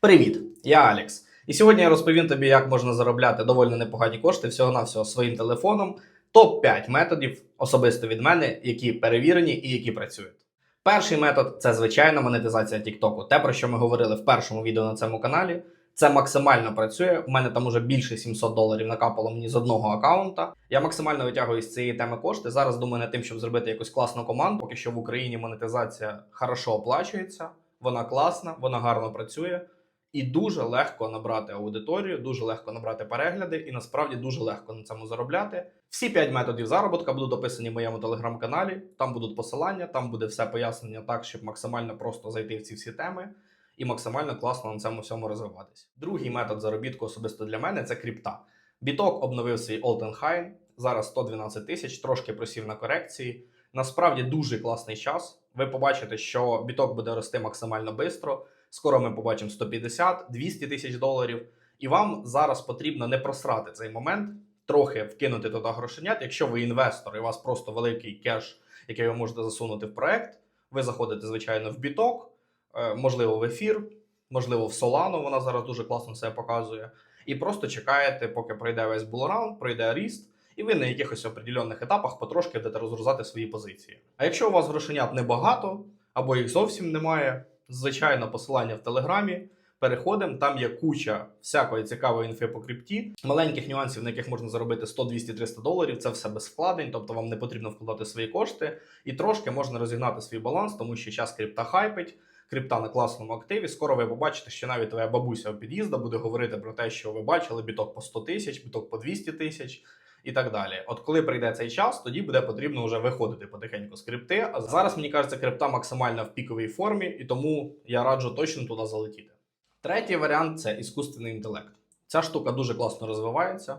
Привіт, я Алекс. І сьогодні я розповім тобі, як можна заробляти доволі непогані кошти всього-навсього своїм телефоном. Топ-5 методів особисто від мене, які перевірені і які працюють. Перший метод це звичайна монетизація TikTok. Те, про що ми говорили в першому відео на цьому каналі. Це максимально працює. У мене там уже більше 700 доларів накапало мені з одного аккаунта. Я максимально витягую з цієї теми кошти. Зараз думаю над тим, щоб зробити якусь класну команду. Поки що в Україні монетизація хорошо оплачується, вона класна, вона гарно працює. І дуже легко набрати аудиторію, дуже легко набрати перегляди, і насправді дуже легко на цьому заробляти. Всі 5 методів заробітка будуть описані в моєму телеграм-каналі. Там будуть посилання, там буде все пояснення так, щоб максимально просто зайти в ці всі теми і максимально класно на цьому всьому розвиватись. Другий метод заробітку особисто для мене це крипта. Біток обновив свій all-time high, зараз 112 тисяч, трошки просів на корекції. Насправді дуже класний час. Ви побачите, що біток буде рости максимально швидко. Скоро ми побачимо 150-200 тисяч доларів. І вам зараз потрібно не просрати цей момент, трохи вкинути туди грошенят. Якщо ви інвестор і у вас просто великий кеш, який ви можете засунути в проект, ви заходите, звичайно, в біток, е, можливо, в ефір, можливо, в Solano, вона зараз дуже класно себе показує. І просто чекаєте, поки пройде весь булраунд, пройде ріст, і ви на якихось определенних етапах потрошки будете розгрузати свої позиції. А якщо у вас грошенят небагато, або їх зовсім немає, звичайно, посилання в Телеграмі. Переходимо, там є куча всякої цікавої інфи по крипті, маленьких нюансів, на яких можна заробити 100, 200, 300 доларів. Це все без вкладень, тобто вам не потрібно вкладати свої кошти, і трошки можна розігнати свій баланс, тому що час крипта хайпить, крипта на класному активі. Скоро ви побачите, що навіть твоя бабуся у під'їзда буде говорити про те, що ви бачили біток по 100 тисяч, біток по 200 тисяч. І так далі. От коли прийде цей час, тоді буде потрібно вже виходити потихеньку з крипти. А зараз мені кажеться, крипта максимально в піковій формі, і тому я раджу точно туди залетіти. Третій варіант це іскусственний інтелект. Ця штука дуже класно розвивається.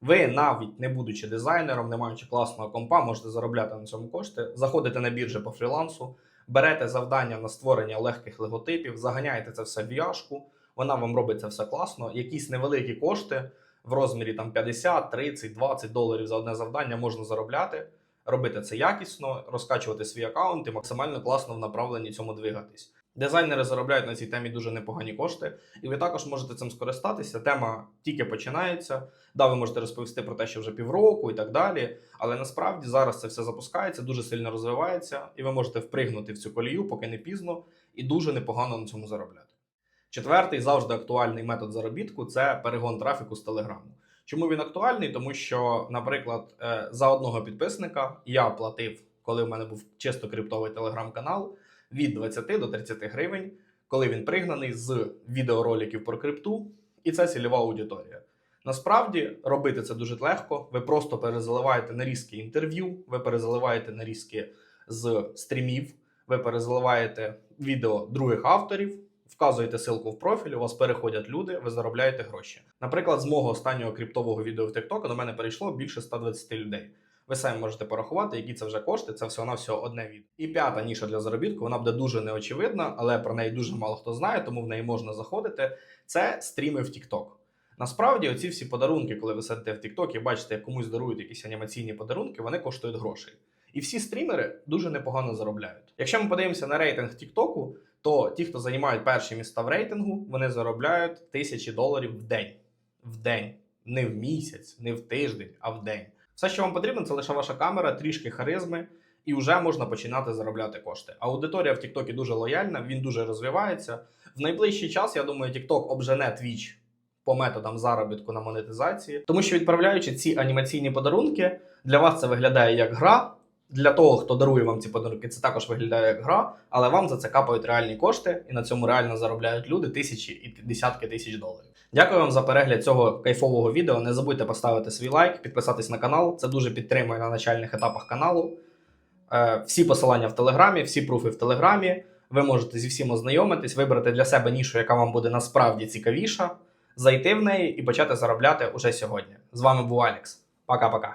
Ви, навіть не будучи дизайнером, не маючи класного компа, можете заробляти на цьому кошти. Заходите на біржі по фрілансу, берете завдання на створення легких логотипів, заганяєте це все в яшку, вона вам робить це все класно. Якісь невеликі кошти в розмірі там 50, 30, 20 доларів за одне завдання можна заробляти, робити це якісно, розкачувати свій аккаунт і максимально класно в направленні цьому двигатись. Дизайнери заробляють на цій темі дуже непогані кошти, і ви також можете цим скористатися. Тема тільки починається. Да, ви можете розповісти про те, що вже півроку і так далі. Але насправді зараз це все запускається, дуже сильно розвивається, і ви можете впригнути в цю колію, поки не пізно, і дуже непогано на цьому заробляти. Четвертий завжди актуальний метод заробітку це перегон трафіку з Телеграму. Чому він актуальний? Тому що, наприклад, е, за одного підписника я платив, коли в мене був чисто криптовий телеграм-канал, від 20 до 30 гривень, коли він пригнаний з відеороликів про крипту, і це цільова аудиторія. Насправді робити це дуже легко. Ви просто перезаливаєте нарізки інтерв'ю, ви перезаливаєте нарізки з стрімів, ви перезаливаєте відео других авторів. Вказуєте ссылку в профіль, у вас переходять люди, ви заробляєте гроші. Наприклад, з мого останнього криптового відео в TikTok до мене перейшло більше 120 людей. Ви самі можете порахувати, які це вже кошти, це всього на всього одне відео. І п'ята ніша для заробітку, вона буде дуже неочевидна, але про неї дуже мало хто знає, тому в неї можна заходити. Це стріми в TikTok. Насправді, оці всі подарунки, коли ви сидите в TikTok і бачите, як комусь дарують якісь анімаційні подарунки, вони коштують грошей. І всі стрімери дуже непогано заробляють. Якщо ми подивимося на рейтинг TikTok, то ті, хто займають перші міста в рейтингу, вони заробляють тисячі доларів в день. В день. Не в місяць, не в тиждень, а в день. Все, що вам потрібно, це лише ваша камера, трішки харизми, і вже можна починати заробляти кошти. Аудиторія в TikTok дуже лояльна, він дуже розвивається. В найближчий час, я думаю, TikTok обжене Twitch по методам заробітку на монетизації, тому що відправляючи ці анімаційні подарунки, для вас це виглядає як гра. Для того, хто дарує вам ці подарунки, це також виглядає як гра, але вам за це капають реальні кошти, і на цьому реально заробляють люди тисячі і десятки тисяч доларів. Дякую вам за перегляд цього кайфового відео. Не забудьте поставити свій лайк, підписатись на канал. Це дуже підтримує на начальних етапах каналу. Е, Всі посилання в телеграмі, всі пруфи в телеграмі. Ви можете зі всім ознайомитись, вибрати для себе нішу, яка вам буде насправді цікавіша, зайти в неї і почати заробляти уже сьогодні. З вами був Алекс. Пока-пока.